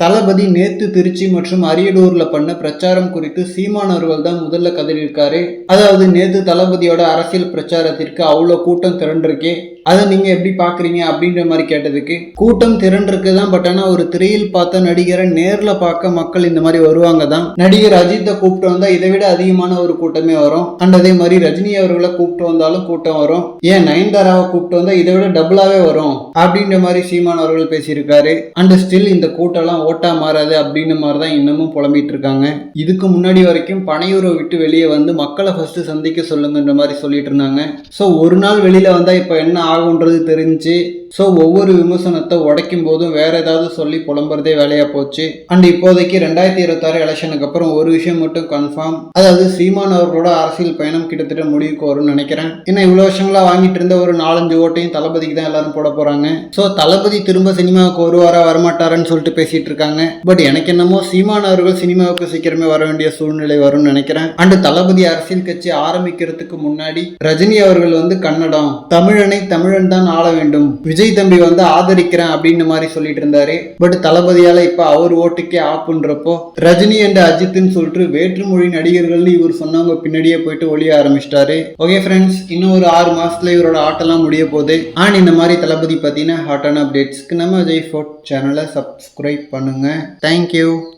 தளபதி நேத்து திருச்சி மற்றும் அரியலூர்ல பண்ண பிரச்சாரம் குறித்து சீமான் அவர்கள் தான் முதல்ல கதறியிருக்காரு. அதாவது நேத்து தளபதியோட அரசியல் பிரச்சாரத்திற்கு அவ்வளோ கூட்டம் திரண்டிருக்கே. அதை நீங்கள் எப்படி பார்க்குறீங்க அப்படின்ற மாதிரி கேட்டதுக்கு கூட்டம் திரண்டிருக்கு தான் பட் ஆனால் ஒரு திரையில் பார்த்த நடிகரை நேரில் பார்க்க மக்கள் இந்த மாதிரி வருவாங்க தான் நடிகர் அஜித்தை கூப்பிட்டு வந்தால் இதை விட அதிகமான ஒரு கூட்டமே வரும். அண்ட் அதே மாதிரி ரஜினி அவர்களை கூப்பிட்டு வந்தாலும் கூட்டம் வரும். ஏன் நயன்தாராவை கூப்பிட்டு வந்தால் இதை விட டபுளாகவே வரும்? அப்படின்ற மாதிரி சீமான் அவர்கள் பேசியிருக்காரு. அண்ட் ஸ்டில் இந்த கூட்டம்லாம் ஓட்டா மாறாது அப்படின்னு மாதிரி தான் இன்னமும் புலம்பிட்டு இருக்காங்க. இதுக்கு முன்னாடி வரைக்கும் பனையூரை விட்டு வெளியே வந்து மக்களை ஃபர்ஸ்ட் சந்திக்க சொல்லுங்கன்ற மாதிரி சொல்லிட்டு இருந்தாங்க. ஸோ ஒரு நாள் வெளியில் வந்தால் இப்போ என்ன ஆகுன்றது தெரிஞ்சு ஸோ ஒவ்வொரு விமர்சனத்தை உடைக்கும் போதும் வேற ஏதாவது சொல்லி புலம்புறதே வேலையா போச்சு. அண்ட் இப்போதைக்கு ரெண்டாயிரத்தி இருபத்தாறு எலெக்ஷனுக்கு அப்புறம் ஒரு விஷயம் மட்டும் கன்ஃபார்ம் அதாவது சீமான் அவர்களோட அரசியல் பயணம் கிட்டத்தட்ட முடிவுக்கு வரும்னு நினைக்கிறேன். ஏன்னா இவ்வளோ வருஷங்களா வாங்கிட்டு இருந்த ஒரு நாலஞ்சு ஓட்டையும் தளபதிக்கு தான் எல்லாரும் போட போறாங்க. ஸோ தளபதி திரும்ப சினிமாவுக்கு வருவாரா வரமாட்டாரான்னு சொல்லிட்டு பேசிட்டு இருக்காங்க. பட் எனக்கு என்னமோ சீமான் அவர்கள் சினிமாவுக்கு சீக்கிரமே வர வேண்டிய சூழ்நிலை வரும்னு நினைக்கிறேன். அண்ட் தளபதி அரசியல் கட்சி ஆரம்பிக்கிறதுக்கு முன்னாடி ரஜினி அவர்கள் வந்து கன்னடம் தமிழனை தமிழன் தான் ஆள வேண்டும். விஜய் தம்பி வந்து ஆதரிக்கிறேன் அப்படின்னு மாதிரி சொல்லிட்டு இருந்தாரு. பட் தளபதியால இப்ப அவர் ஓட்டுக்கே ஆப்புன்றப்போ ரஜினி அண்ட் அஜித்னு சொல்லிட்டு வேற்றுமொழி நடிகர்கள்னு இவர் சொன்னவங்க பின்னாடியே போயிட்டு ஒளிய ஆரம்பிச்சிட்டாரு. ஓகே ஃப்ரெண்ட்ஸ் இன்னும் ஒரு ஆறு மாசத்துல இவரோட ஆட்டெல்லாம் முடிய போகுது. அண்ட் இந்த மாதிரி தளபதி பார்த்தீங்கன்னா ஹாட்டான அப்டேட்ஸ்க்கு நம்ம ஜெய் ஃபோர்ட் சேனலை சப்ஸ்கிரைப் பண்ணுங்க. Thank you